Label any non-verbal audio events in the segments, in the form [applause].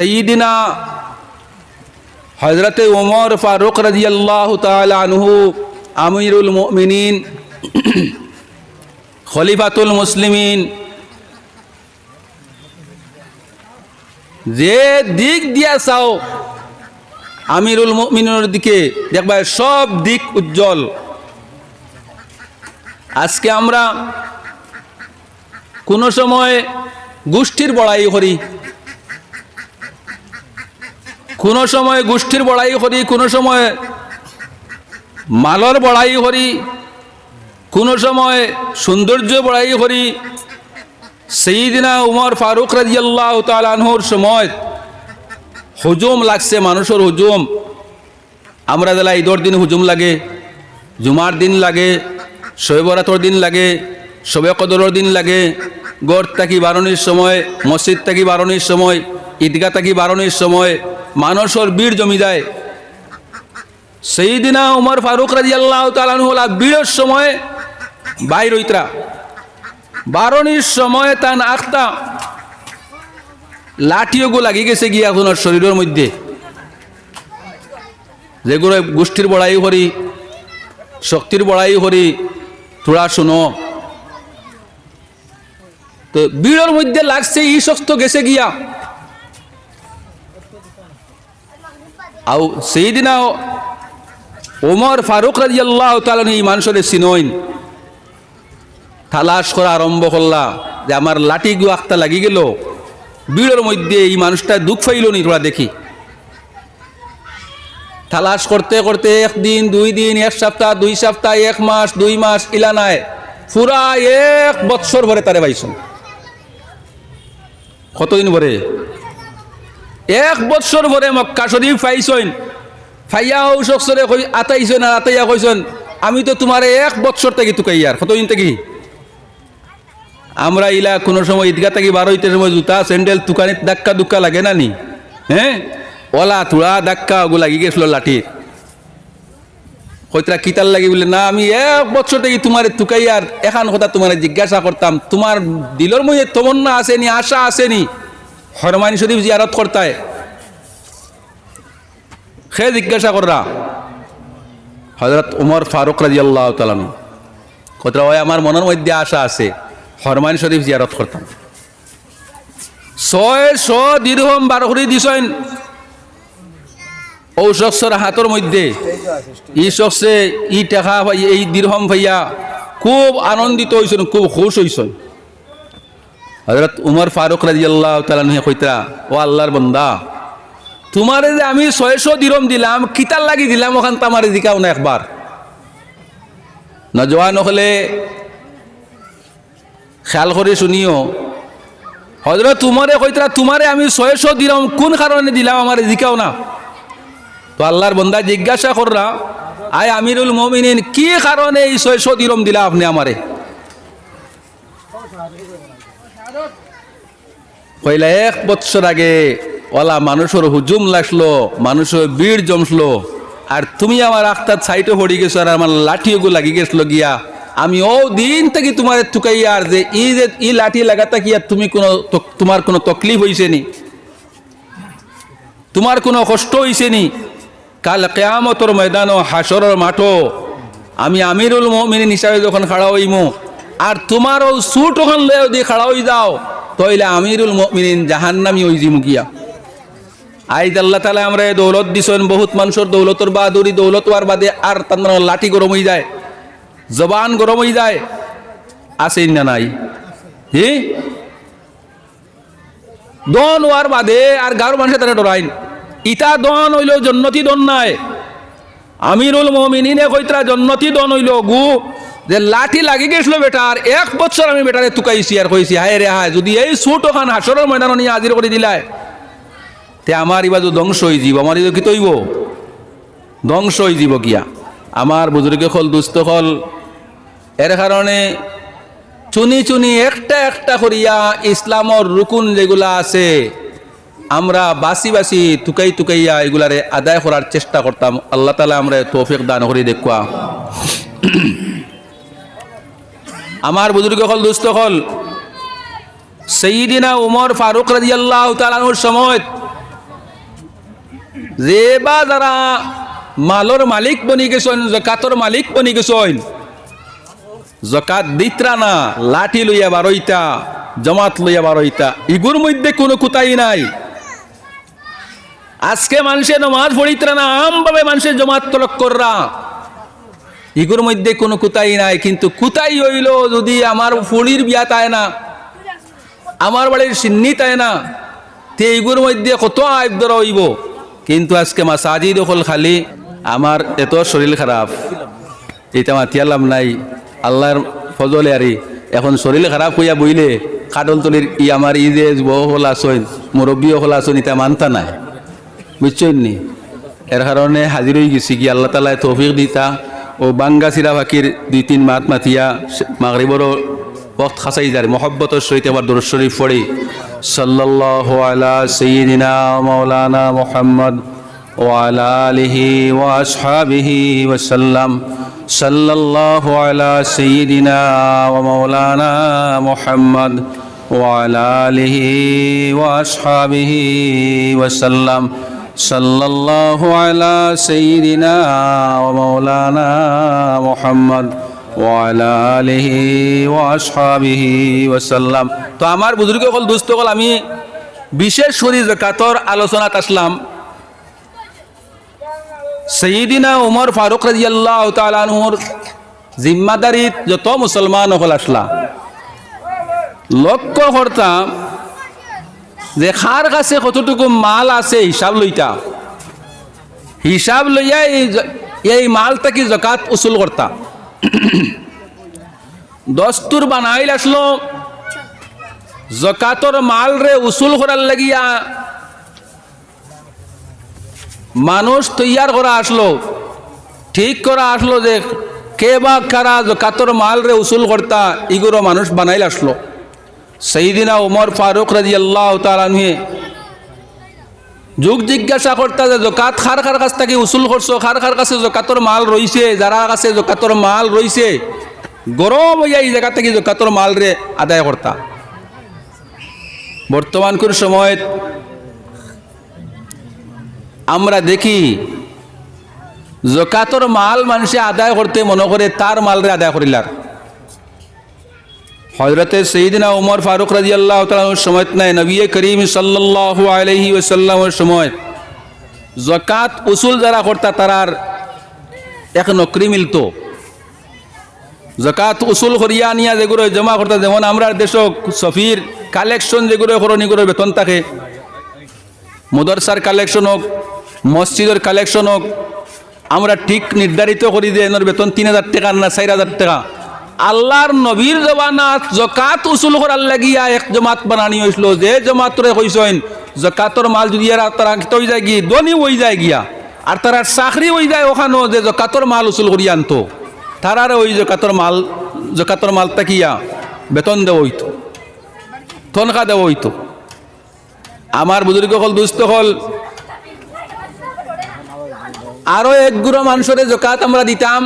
সঈদিনা হজরত উমর ফারুক রাজিয়াল্লাহ আনহু আমিরুল মুমিনিন খলিফাতুল মুসলিমিন যে দিক দিয়া চাও, আমিরুল মুমিনের দিকে দেখবা সব দিক উজ্জ্বল। আজকে আমরা কোনো সময় গোষ্ঠীর বড়াই করি। কোনো সময় গোষ্ঠীর বড়াই করি, কোনো সময় মালর বড়াই করি, কোনো সময় সৌন্দর্য বড়াই করি। সেইদিনা উমর ফারুক রাজিয়াল্লাহ তালানহুর সময় হুজুম লাগছে, মানুষের হুজুম। আমরা দিলা ঈদর দিন হুজুম লাগে, জুমার দিন লাগে, শৈবরাতর দিন লাগে, শবে কদরের দিন লাগে, গড় থাকি বারণির সময়, মসজিদ থাকি বারণির সময় ঈদগা থাকি বারণির সময় মানুষের বীর জমি যায় সেই দিনা উমর ফারুক রাজি আল্লাহ তালানহুলা বীরের সময় বাইর হইতরা বারণির সময় তান আখতা লাঠিওগো লাগি গেছে গিয়া আপনার শরীরের মধ্যে। যেগুলো গোষ্ঠীর বড়াই করি শক্তির বড়াই করি তোরা শুনো। তো বীরের মধ্যে লাগছে ই শক্ত গেছে গিয়া। আও সেইদিনা ওমর ফারুক রাজি আল্লাহ তালন এই মানুষের চিনইন তালাশ করা আরম্ভ করলা যে আমার লাঠি গু আখতা লাগি গেল। বীরের মধ্যে এই মানুষটা দুঃখ ফাইল নি তোরা দেখি। তালাশ করতে করতে একদিন, দুই দিন, এক সপ্তাহ, দুই সপ্তাহ, এক মাস, দুই মাস, ইলা নাই। পুরা এক বৎসর ভরে তারে পাইছ কতদিন ভরে? এক বৎসর ভরে মক্কা শরীফ পাইছইন। ফাইয়া ও শখসরে কই আতাইছন আর আতাইয়া কইছন আমি তো তোমারে এক বৎসর থেকে তুকাইয়ার কতদিন থেকে? আমরা ইলা কোনো সময় ঈদগা থেকে বার হইতে সময় জুতা, স্যান্ডেল তুকানিত ধাক্কা দুক্কা লাগে না নি? হ্যাঁ? ওলা থোড়া ধাক্কা ওগু লাগি গেছিল লাঠির কইতরা কিতার লাগি বলে, না, আমি এক বছর থেকে তোমার তুকাইয়ার এখান কথা তোমার জিজ্ঞাসা করতাম, তোমার দিলর মধ্যে তমন্না আসেনি, আশা আসেনি। হরমানি শরীফ জিয়ারত করতায়। সে জিজ্ঞাসা কররা হজরত উমর ফারুক রাজি আল্লাহ তালানু কতরা, ওই আমার মনের মধ্যে আশা আছে, হরমানি শরীফ জিয়ারত করতাম। ছয় শ দীর্ঘম বারো করে দিছেন। শখসর হাতর মধ্যে ই শখসে ই টেকা এই দীর্ঘম ভাইয়া খুব আনন্দিত হয়েছেন খুব খুশ হয়েছেন হজরত উমর ফারুক রাজি আল্লাহ তালানুহে কইতরা, ও আল্লাহর বন্দা, তোমারে যে আমি ছয়শো দিরম দিলাম, কিতার লাগি দিলাম, ওখান তামারে দিকাও না একবার। নজওয়ান হলে খেয়াল করে শুনিও হজরত তোমারে কইতরা, তোমারে আমি ছয়শো দিলাম কোন কারণে দিলাম, আমার দিকাও না? তো আল্লাহর বন্দা জিজ্ঞাসা কররা, আয় আমিরুল মমিনিন, কি কারণে এই ছয়শো দিরম দিলা আপনি আমারে? কইলা এক বছর আগে ওলা মানুষের হুজুম লাগল, মানুষের বীর জমসলো। আর তুমি আমার আখতার সাইটে পড়ি গেছো আর আমার লাঠিও লাগি গেছিল গিয়া। আমি ও দিন থেকে তোমার তুকাইয়ার যে ই যে ই লাঠি লাগাতা কি আর তুমি কোনো তোমার কোনো তকলিফ হইছে নি? তোমার কোনো কষ্ট হইছে নি? কাল কেয়ামতর ময়দান ও হাসরের মাঠো আমি আমিরুল মমিন হিসাবে যখন খাড়া হইমু, আর তোমারও সুট ওখান লয়ে যদি খাড়া হই যাও তইলে আমিরুল মমিন জাহান্নামি হই জিমু গিয়া আইজ আল্লাহ তালা আমরা দৌলত দিছেন, বহুত মানুষের দৌলতর দৌলত হওয়ার বাদে আর তার লাঠি গরম হয়ে যায়, জবান গরম হয়ে যায়। আসেন না নাই? হি? দন হওয়ার বাদে আর গাঁর মানুষের তারা ডরাইন। ইটা দন হইল জন্নতি দন নাই। আমিরুল মমিনিনে কইতরা জন্নতি দন হইল গু। যে লাঠি লাগি গেছিল বেটার এক বছর আমি বেটারে তুকাইছি আর কইছি হায় রে হায়, যদি এই সুট ওখান হাসরের ময়দান নিয়ে হাজির করে দিলায় তে আমার ইবাজু ধ্বংস হয়ে যাব আমার ইবাজু কি তৈব ধ্বংস হয়ে যাব কিয়া? আমার বুজুর্গে খল দুস্থ খল এর কারণে চুনি চুনি একটা একটা করিয়া ইসলামর রুকুন যেগুলা আছে, আমরা বাসি বাসি তুকাই তুকাইয়া এগুলারে আদায় করার চেষ্টা করতাম আল্লাহ তালা আমরা তৌফিক দান করি দেখুয়া আমার বুজুর্গ হল, দুস্থ হল। সেইদিনা উমর ফারুক রাজি আল্লাহ তালানুর সময় যে বা যারা মালর মালিক বনি গেছেন, জকাতর মালিক বনি গেছেন, জকাত দিত্রা না, লাঠি লইয়া বারইতা, জমাত লইয়া বারইতা, ইগুর মধ্যে কোনো কুতাই নাই। আজকে মানুষের নমাজ পড়িত্রা না, আমভাবে মানুষের জমাত তলক কররা। ইগুর মধ্যে কোনো কুতাই নাই, কিন্তু কুতাই হইল যদি আমার ফুড়ির বিয়া তাই না, আমার বাড়ির সিন্নি তাই না, তে ইগুর মধ্যে কত আইব ধরা হইব। কিন্তু আজকে মাসাজি দখল খালি, আমার এত শরীর খারাপ। এটা মাতিয়ালাম নাই, আল্লাহর ফজলে আরি। এখন শরীর খারাপ হইয়া বইলে কাটল তলির ই আমার ই যে হল আসইন, মুরব্বী হল আসইন, এটা মানতা নাই। বুঝছেন নি? এর কারণে হাজির হয়ে গেছি কি, আল্লাহ তালা তৌফিক দিতা। ও বাঙ্গা সিরা ফাঁকির দুই তিন মাত মাতিয়া মাগরিবরও বক্ত খাসাই যার মহব্বতর সহিত আবার দরুদ শরীফ পড়ি সাল্লাল্লাহু আলা সাইয়্যিদিনা মাওলানা মুহাম্মদ وعلى آله وأصحابه وسلم صلى الله على سيدنا ومولانا محمد وعلى آله وأصحابه وسلم صلى الله على سيدنا ومولانا محمد وعلى آله وأصحابه وسلم তো আমার বুজুর্গ হল দুস্থ হল আমি বিশেষ শরীর জাকাতর আলোচনাত আসলাম সঈদিনা উমর ফারুক রাজিয়াল্লাহ তালানহুর জিম্মাদারিত যত মুসলমান হল আসলা লক্ষ্য করতাম যে খার কাছে কতটুকু মাল আছে হিসাব লইতা। হিসাব লইয়া এই এই মালটা কি জকাত উসুল করতা। [coughs] দস্তুর বানাইল আসলো। জকাতর মাল রে উসুল করার লাগিয়া মানুষ তৈয়ার করা আসলো। ঠিক করা আসলো যে কে বা কারা জকাতর মাল রে উসুল করতা ইগুলো মানুষ বানাইল আসলো। সেইদিনা উমর ফারুক রাজি আল্লাহ তালানহে যুগ জিজ্ঞাসা করতা যে, জকাত খার খার কাছ থেকে উসুল করছ? খার খার কাছে জকাতর মাল রইছে? যারা কাছে জকাতর মাল রইছে, গরম হইয়া এই জায়গা থেকে জকাতর মাল রে আদায় করতা। বর্তমানকার সময় আমরা দেখি, জকাতর মাল মানুষে আদায় করতে মনে করে তার মাল রে আদায় করিলার। হজরতে সঈদিনা উমর ফারুক রাজি আল্লাহ তালার সময় নাই, নবী করিম সাল্লাহ আলহি ওসাল্লামের সময় জকাত উসুল যারা করতা তারার এক নকরি মিলত। জকাত উসুল করিয়া নিয়া যেগুলো জমা করতা, যেমন আমরা দেশক সফির কালেকশন যেগুলো করো নিগুলো বেতন থাকে, মদরসার কালেকশন হোক, মসজিদের কালেকশন হোক, আমরা ঠিক নির্ধারিত করি যে এনার বেতন তিন হাজার টাকা না চার হাজার টাকা। আল্লাহর নবীর জবানাত জকাত উসুল করার লাগিয়া এক জমাত বানানি হয়েছিল যে জমাতরে কইসেন জকাতর মাল যদি এরা তারা হয়ে যায় গিয়ে দনি হয়ে যায় গিয়া, আর তারা চাকরি হয়ে যায় ওখানেও যে জকাতর মাল উসুল করি আনতো। তারারে ওই জকাতর মাল জকাতর মাল তাকিয়া বেতন দেওয়া হইতো, তনখা দেওয়া হইতো। আমার বুজুর্গ হল, দুস্থ হল, আরও এক গুড়ো মানুষের জকাত আমরা দিতাম।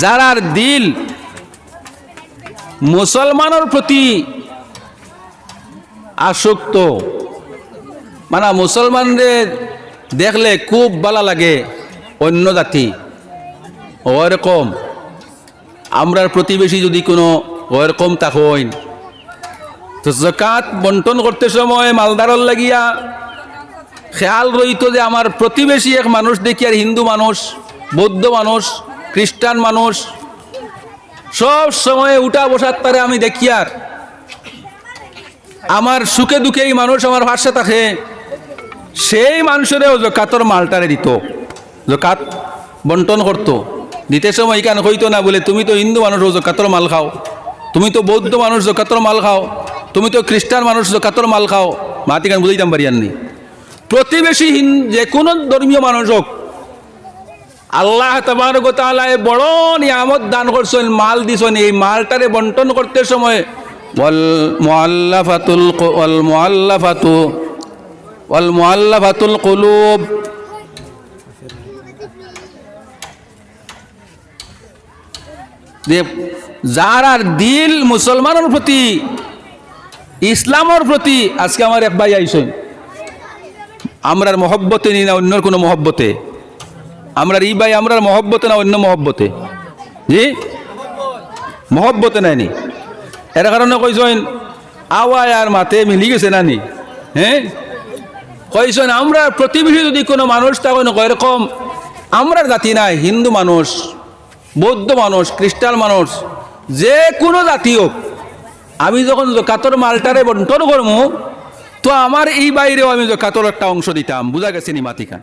যারার দিল মুসলমানের প্রতি আসক্ত মানে মুসলমানদের দেখলে খুব ভালো লাগে অন্য জাতি। ওরকম। আমরার প্রতিবেশী যদি কোনো ওরকম থাকেন তো জকাত বন্টন করতে সময় মালদারর লাগিয়া খেয়াল রইত যে আমার প্রতিবেশী এক মানুষ দেখি আর হিন্দু মানুষ, বৌদ্ধ মানুষ খ্রিস্টান মানুষ, সব সময় উঠা বসার তারে আমি দেখি আর। আমার সুখে দুঃখে এই মানুষ আমার পাশে থাকে। সেই মানুষেরও জকাতর মালটারে দিত, জকাত বন্টন করতো। দিতে সময় কেন হইতো না বলে, তুমি তো হিন্দু মানুষ জকাতর মাল খাও। তুমি তো বৌদ্ধ মানুষ জকাতর মাল খাও। তুমি তো খ্রিস্টান মানুষ জকাতর মাল খাও। মাতি কেন বুঝাইতাম পারি আননি প্রতিবেশী যে কোনো ধর্মীয় মানুষ হোক আল্লাহ তালায় বড় নিয়ামত দান করছেন, মাল দিছেন। এই মালটারে বন্টন করতে সময় ওয়াল যার আর দিল মুসলমানের প্রতি, ইসলামের প্রতি, আজকে আমার এক ভাই আইসেন আমরার মহব্বতে নি না, অন্যর কোনো মহব্বতে। আমরার ই ভাই, আমরার মহব্বতে না অন্য মহব্বতে? জি? মহব্বতে নাইনি। এর কারণে কইছেন, আওয়ায় আর মাতে মিলি গেছে নানি। হ্যাঁ? কইছেন, আমরা প্রতিবেশী যদি কোনো মানুষ তখন এরকম, আমরার জাতি নাই, হিন্দু মানুষ, বৌদ্ধ মানুষ, খ্রিস্টান মানুষ, যে কোনো জাতি হোক, আমি যখন জকাতর মালটারে বন্টন করব তো আমার এই বাইরেও আমি জকাতর একটা অংশ দিতাম। বুঝা গেছে নি মাতিকা